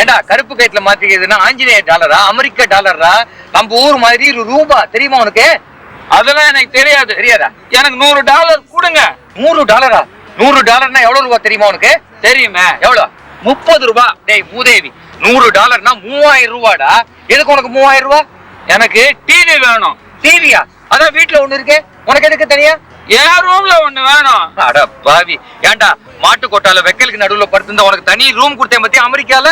ஏண்டா கருப்பு கயிற்றுல மாத்திக்கிறதுன்னா ஆஞ்சநேய டாலரா அமெரிக்க டாலரா? நம்ம ஊர் மாதிரி ரூபா. தெரியுமா உனக்கு? அதெல்லாம் எனக்கு தெரியாது. தெரியாதா? எனக்கு நூறு டாலர் கொடுங்க. நூறு டாலரா? நூறு டாலர்னா எவ்வளவு ரூபா தெரியுமா உனக்கு? தெரியுமே. எவ்வளவு முப்பது ரூபாய் டேய் மூதேவி நூறு டாலர்னா மூவாயிரம் ரூபாடா? எதுக்கு உனக்கு மூவாயிரம் ரூபா? எனக்கு டிவி வேணும். டிவியா அதான் வீட்டுல ஒண்ணு இருக்கு. உனக்கு எதுக்கு தனியா? என் ரூம்ல ஒண்ணு வேணும்? அட பாவி. ஏன்டா மாட்டு கொட்டால வெக்கலுக்கு நடுவுல படுத்திருந்தா உனக்கு தனி ரூம் கொடுத்தேன் பத்தி அமெரிக்கால?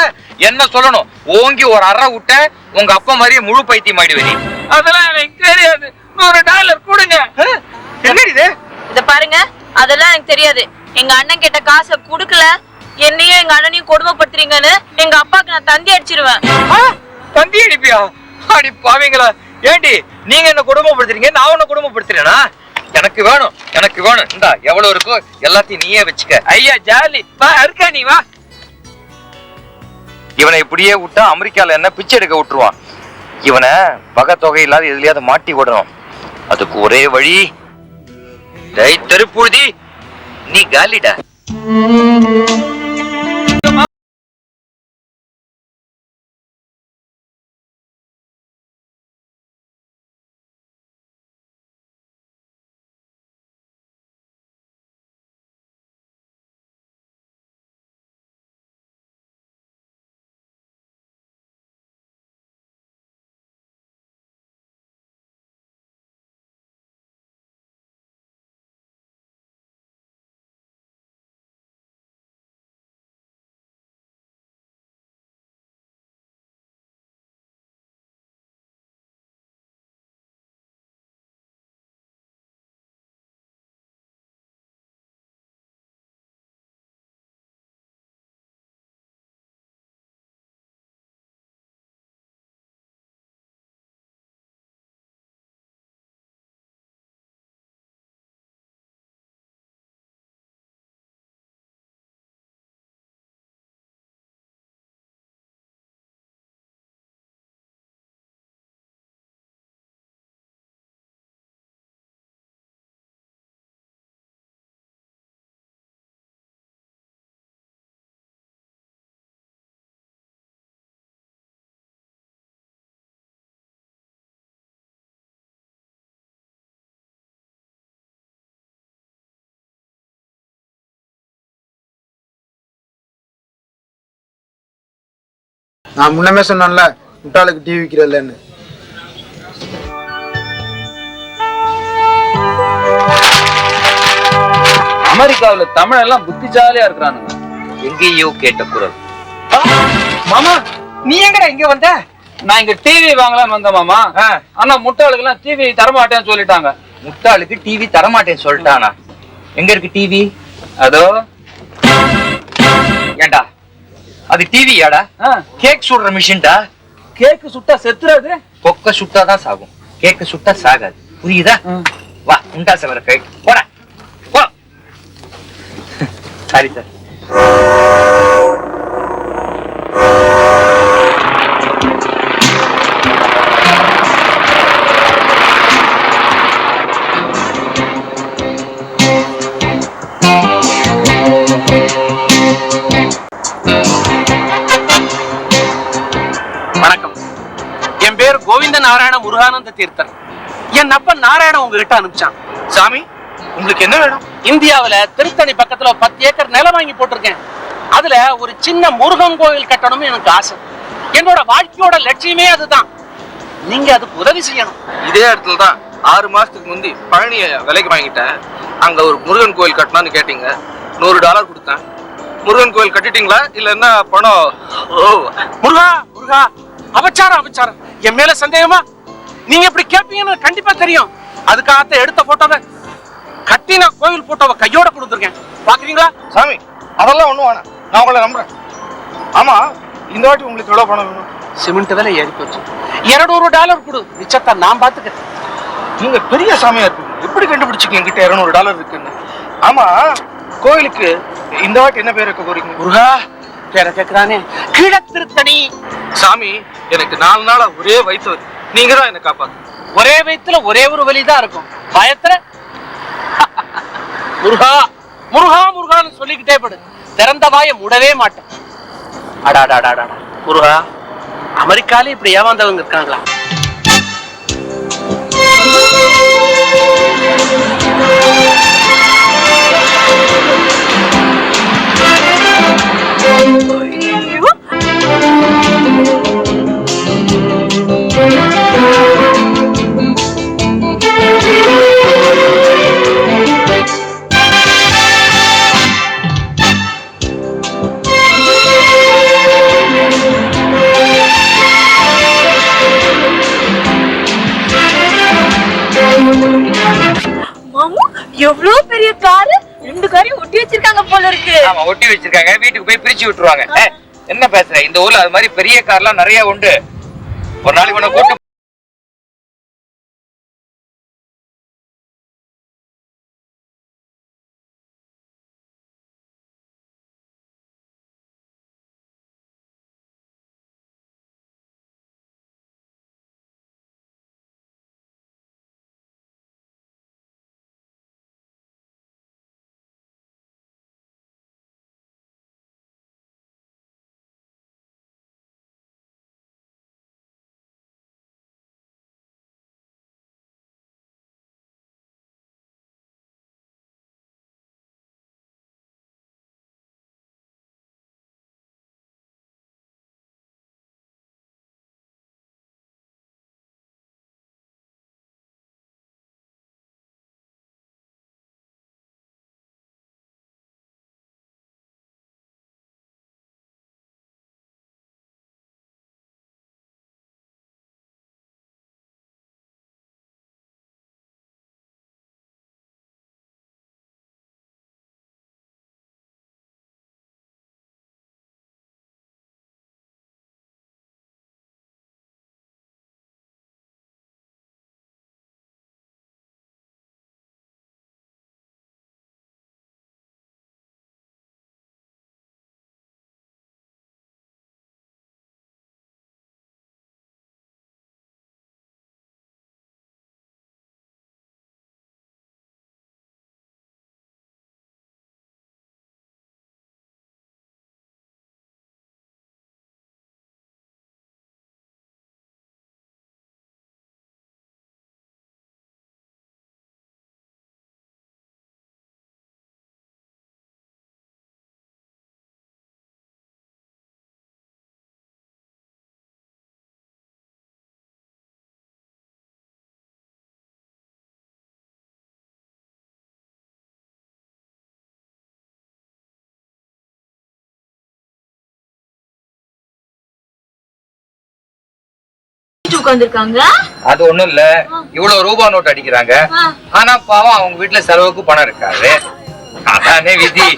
என்ன சொல்லணும்? ஓங்கி ஒரு அறை விட்ட உங்க அப்பா மாதிரியே முழு பைத்தியம் ஆயிடுவே அதெல்லாம் எனக்கு தெரியாது. நூறு டாலர் கொடுங்க. என்ன இது? இத பாருங்க அதெல்லாம் எனக்கு தெரியாது. எங்க அண்ணன் கிட்ட காசை குடுக்கல. என்னையும் எங்க அண்ணனையும் கொடுமைப்படுத்துறீங்கன்னு எங்க அப்பாக்கு நான் தந்தி அடிச்சிருவேன். ஆ, தந்தி அடிப்பியா? அடி பாவீங்களா. ஏண்டி நீங்க என்ன குடும்பப்படுத்துறீங்க நான் உன்னை குடும்பப்படுத்துறேனா எனக்கு வேணும் எனக்கு வேணும். இந்தா எவ்வளவு இருக்கோ எல்லாத்தையும் நீயே வச்சுக்க. ஐயா ஜாலி. வா இருக்கா நீ வா. இவனை இப்படியே விட்டா அமெரிக்கால என்ன பிச்சை எடுக்க விட்டுருவான்? இவனை பகை தொகை இல்லாத எதுலயாவது மாட்டி விடணும். அதுக்கு ஒரே வழி டேய் தெருப்புழுதி நீ காலிடா. நான் முன்னமே சொன்னேன்ல முட்டாளுக்கு டிவி விற்கிறதில்லன்னு அமெரிக்காவுல தமிழ் எல்லாம் புத்திசாலியா இருக்கிறானுங்க. எங்கேயோ கேட்ட குரல். மாமா நீ எங்கடா இங்க வந்த? நான் இங்க டிவி வாங்கலாம்னு வந்தேன் மாமா. ஆனா முட்டாளுக்கு எல்லாம் டிவி தரமாட்டேன்னு சொல்லிட்டாங்க. முட்டாளுக்கு டிவி தரமாட்டேன்னு சொல்லிட்டானா? எங்க இருக்கு டிவி அதோ. ஏண்டா? அது டிவியாடா கேக் சுடுற மிஷின்டா கேக்கு சுட்டா செத்துறாது கொக்க சுட்டாதான் சாகும். கேக்க சுட்டா சாகாது. புரியுதா? வா உண்டா சவர கை போடா. போ. Sorry sir Narayana Murugananda Theerthan. என் அப்பன் நாராயணன் உங்ககிட்ட அனுப்பிச்சான். சாமி உங்களுக்கு என்ன வேணும்? இந்தியாவுல திருத்தணி பக்கத்துல பத்து ஏக்கர் நிலம் வாங்கி போட்டிருக்கேன். அதுல ஒரு சின்ன முருகன் கோயில் கட்டணும்னு எனக்கு ஆசை. என்னோட வாழ்க்கையோட லட்சியமே அதுதான். நீங்க அதுக்கு உதவி செய்யணும். இதே இடத்துல தான் ஆறு மாசத்துக்கு முந்தி பழனிய விலைக்கு வாங்கிட்டேன். அங்க ஒரு முருகன் கோயில் கட்டணும்னு கேட்டீங்க. நூறு டாலர் கொடுத்தேன். முருகன் கோயில் கட்டிட்டீங்களா? இல்ல என்ன பணம்? ஓ முருகா முருகா. அபச்சாரம் அபச்சாரம். என் மேல சந்தேகமா? நீங்க இப்படி கேட்பீங்கன்னு கண்டிப்பா தெரியும். அதுக்காகத்தான் எடுத்த போட்டோவை கட்டின கோயில் போட்டோவை கையோட கொடுத்துருக்கேன் பாக்குறீங்களா? சாமி அதெல்லாம் ஒண்ணும் வேணாம். நான் உங்களை நம்புறேன். ஆமா இந்த வாட்டி உங்களுக்கு எவ்வளவு பணம் வேணும்? சிமெண்ட் விலை ஏறி போச்சு. இருநூறு டாலர் கொடு. மிச்சத்தை நான் பாத்துக்கிறேன். நீங்க பெரிய சாமியா இருப்பீங்க எப்படி கண்டுபிடிச்சிங்க என்கிட்ட இருநூறு டாலர் இருக்குன்னு? ஆமா கோயிலுக்கு இந்த வாட்டி என்ன பேர் வைக்க போறீங்க? முருகா பேர கேக்குறானே. கீழத்திருத்தணி. சாமி எனக்கு நாலு நாளா ஒரே வயிற்று வலி. நீங்க தான் என்ன காப்பாத்து. ஒரே வயித்துல ஒரே ஒரு வலிதான் இருக்கும். பயத்துல? முருகா முருகா முருகான்னு சொல்லிக்கிட்டே படு. திறந்த வாயை மூடவே மாட்டேன். அடாடாடாடா முருகா அமெரிக்காலே இப்படி ஏமாந்தவங்க இருக்காங்களா? மாமு எவ்வளவு பெரிய காரு? ரெண்டு காரையும் ஒட்டி வச்சிருக்காங்க போல இருக்கு. ஆமா ஒட்டி வச்சிருக்காங்க. வீட்டுக்கு போய் பிரிச்சு விட்டுருவாங்க. என்ன பேசுற? இந்த ஊர்ல அது மாதிரி பெரிய கார்லாம் நிறைய உண்டு. ஒரு நாளைக்கு உன்னை கூட்டு உட்காந்துருக்காங்க அது ஒண்ணும் இல்ல. இவ்வளவு ரூபா நோட் அடிக்கிறாங்க. ஆனா பாவம் அவங்க வீட்டுல செலவுக்கு பணம் இருக்காது. அதானே விதி.